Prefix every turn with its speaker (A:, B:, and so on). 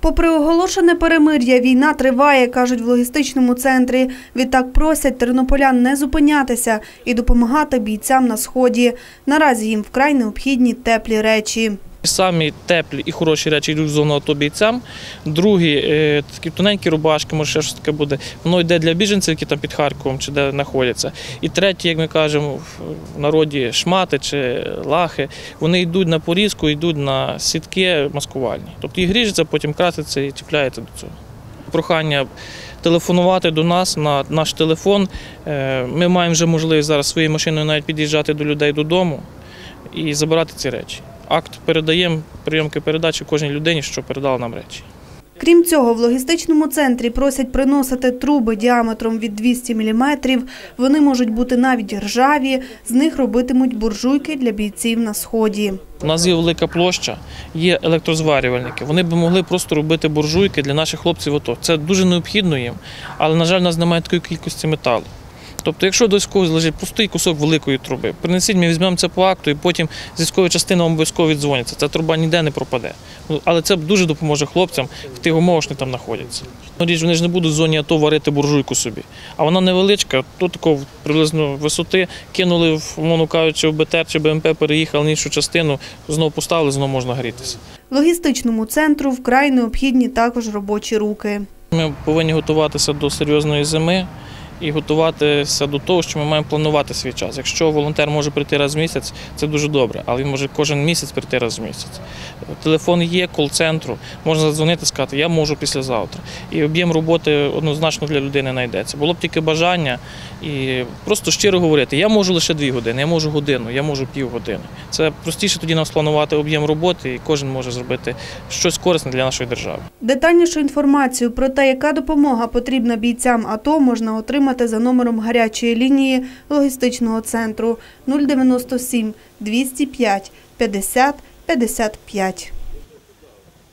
A: Попри оголошене перемир'я, війна триває, кажуть в логістичному центрі. Відтак просять тернополян не зупинятися і допомагати бійцям на сході. Наразі їм вкрай необхідні теплі речі.
B: Самі теплі і хороші речі йдуть в зону АТО бійцям. Другі е, такі тоненькі рубашки, може ще щось таке буде. Воно йде для біженців, які там під Харковом чи де знаходяться. І третє, як ми кажемо, в народі шмати чи лахи, вони йдуть на порізку, йдуть на сітки маскувальні. Тобто їх ріжеться, потім краситься і чіпляється до цього. Прохання телефонувати до нас на наш телефон. Е, Ми маємо вже можливість зараз своєю машиною навіть під'їжджати до людей додому і забирати ці речі. Акт передаємо прийомки передачі кожній людині, що передала нам речі.
A: Крім цього, в логістичному центрі просять приносити труби діаметром від 200 мм. Вони можуть бути навіть ржаві, з них робитимуть буржуйки для бійців на сході.
B: У нас є велика площа, є електрозварювальники. Вони б могли просто робити буржуйки для наших хлопців. АТО. Це дуже необхідно їм, але, на жаль, у нас немає такої кількості металу. Тобто, якщо десь когось лежить пустий кусок великої труби, принесіть, ми візьмемо це по акту, і потім з військової частини вам обов'язково віддзвоняться. Ця труба ніде не пропаде. Ну, Але це дуже допоможе хлопцям в тих умовах, що вони там знаходяться. Ну, річ, вони ж не будуть в зоні АТО варити буржуйку собі. А вона невеличка, тут такого приблизно висоти кинули, в, умовно кажучи, в БТР чи БМП, переїхали на іншу частину, знову поставили, знову можна грітися.
A: Логістичному центру вкрай необхідні також робочі руки.
B: Ми повинні готуватися до серйозної зими і готуватися до того, що ми маємо планувати свій час. Якщо волонтер може прийти раз в місяць, це дуже добре, але він може кожен місяць прийти раз в місяць. Телефон є, кол-центру, можна задзвонити, сказати, я можу післязавтра. І об'єм роботи однозначно для людини знайдеться. Було б тільки бажання і просто щиро говорити, я можу лише дві години, я можу годину, я можу півгодини. Це простіше тоді нам спланувати об'єм роботи, і кожен може зробити щось корисне для нашої держави.
A: Детальнішу інформацію про те, яка допомога потрібна бійцям АТО, можна отримати за номером гарячої лінії логістичного центру 097 205 50 55.